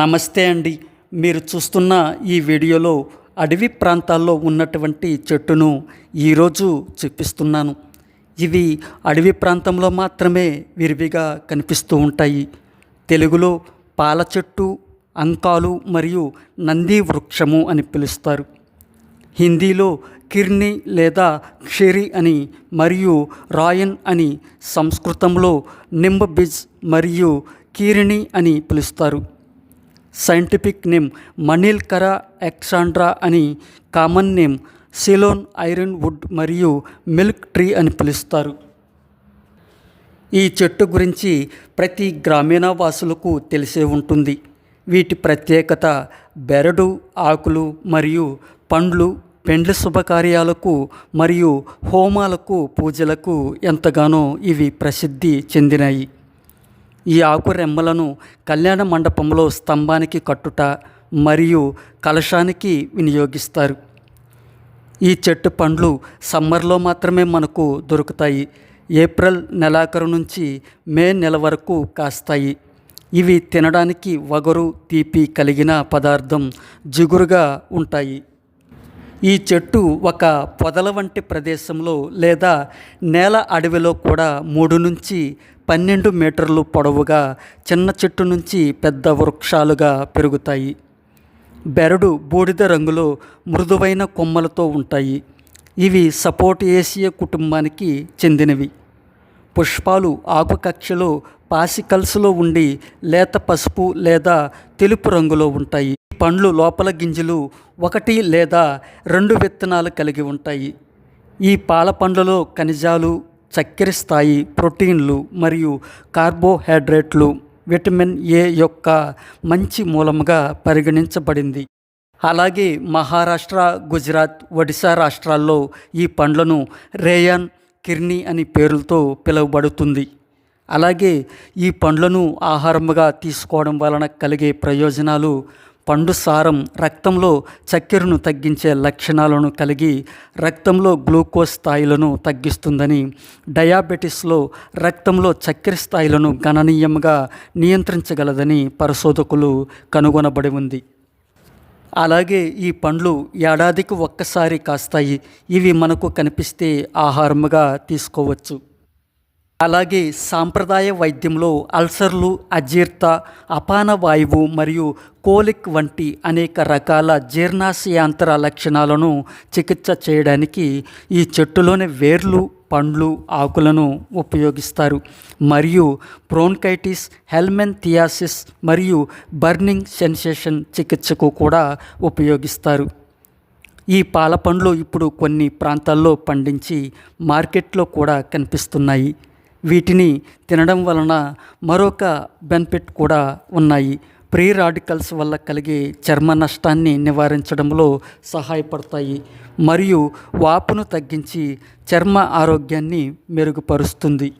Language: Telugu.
నమస్తే అండి. మీరు చూస్తున్న ఈ వీడియోలో అడవి ప్రాంతాల్లో ఉన్నటువంటి చెట్టును ఈరోజు చూపిస్తున్నాను. ఇవి అడవి ప్రాంతంలో మాత్రమే విరివిగా కనిపిస్తూ ఉంటాయి. తెలుగులో పాల చెట్టు అంకాలు మరియు నంది వృక్షము అని పిలుస్తారు. హిందీలో కిర్ని లేదా క్షిరి అని మరియు రాయన్ అని సంస్కృతంలో నింబబిజ్ మరియు కీరిణి అని పిలుస్తారు. సైంటిఫిక్ నేమ్ మనీల్కరా ఎక్సాండ్రా అని common name Ceylon iron wood మరియు మిల్క్ ట్రీ అని పిలుస్తారు. ఈ చెట్టు గురించి ప్రతి గ్రామీణ వాసులకు తెలిసే ఉంటుంది. వీటి ప్రత్యేకత బెరడు ఆకులు మరియు పండ్లు పెండ్లి శుభకార్యాలకు మరియు హోమాలకు పూజలకు ఎంతగానో ఇవి ప్రసిద్ధి చెందినాయి. ఈ ఆకు రెమ్మలను కళ్యాణ మండపంలో స్తంభానికి కట్టుట మరియు కలశానికి వినియోగిస్తారు. ఈ చెట్టు పండ్లు సమ్మర్లో మాత్రమే మనకు దొరుకుతాయి. ఏప్రిల్ నెలాఖరు నుంచి మే నెల వరకు కాస్తాయి. ఇవి తినడానికి వగరు తీపి కలిగిన పదార్థం జిగురుగా ఉంటాయి. ఈ చెట్టు ఒక పొదల వంటి ప్రదేశంలో లేదా నేల అడవిలో కూడా మూడు నుంచి పన్నెండు మీటర్లు పొడవుగా చిన్న చెట్టు నుంచి పెద్ద వృక్షాలుగా పెరుగుతాయి. బెరడు బూడిద రంగులో మృదువైన కొమ్మలతో ఉంటాయి. ఇవి సపోర్టేసియ కుటుంబానికి చెందినవి. పుష్పాలు ఆకుకక్షలో పాసికల్స్లో ఉండి లేత పసుపు లేదా తెలుపు రంగులో ఉంటాయి. పండ్లు లోపల గింజలు ఒకటి లేదా రెండు విత్తనాలు కలిగి ఉంటాయి. ఈ పాల పండ్లలో ఖనిజాలు చక్కెర స్థాయి ప్రోటీన్లు మరియు కార్బోహైడ్రేట్లు విటమిన్ ఏ యొక్క మంచి మూలముగా పరిగణించబడింది. అలాగే మహారాష్ట్ర గుజరాత్ ఒడిశా రాష్ట్రాల్లో ఈ పండ్లను రేయాన్ కిర్నీ అని పేర్లతో పిలువబడుతుంది. అలాగే ఈ పండ్లను ఆహారముగా తీసుకోవడం వలన కలిగే ప్రయోజనాలు పండు సారం రక్తంలో చక్కెరను తగ్గించే లక్షణాలను కలిగి రక్తంలో గ్లూకోజ్ స్థాయిలను తగ్గిస్తుందని డయాబెటిస్లో రక్తంలో చక్కెర స్థాయిలను గణనీయంగా నియంత్రించగలదని పరిశోధకులు కనుగొనబడి ఉంది. అలాగే ఈ పండ్లు ఏడాదికి ఒక్కసారి కాస్తాయి. ఇవి మనకు కనిపిస్తే ఆహారముగా తీసుకోవచ్చు. అలాగే సాంప్రదాయ వైద్యంలో అల్సర్లు అజీర్త అపాన వాయువు మరియు కోలిక్ వంటి అనేక రకాల జీర్ణాశయాంతర లక్షణాలను చికిత్స చేయడానికి ఈ చెట్టులోని వేర్లు పండ్లు ఆకులను ఉపయోగిస్తారు. మరియు బ్రోన్కైటిస్ హెల్మెంథియాసిస్ మరియు బర్నింగ్ సెన్సేషన్ చికిత్సకు కూడా ఉపయోగిస్తారు. ఈ పాల పండ్లు ఇప్పుడు కొన్ని ప్రాంతాల్లో పండించి మార్కెట్లో కూడా కనిపిస్తున్నాయి. వీటిని తినడం వలన మరొక బెనిఫిట్ కూడా ఉన్నాయి. ప్రీ రాడికల్స్ వల్ల కలిగే చర్మ నష్టాన్ని నివారించడంలో సహాయపడతాయి. మరియు వాపును తగ్గించి చర్మ ఆరోగ్యాన్ని మెరుగుపరుస్తుంది.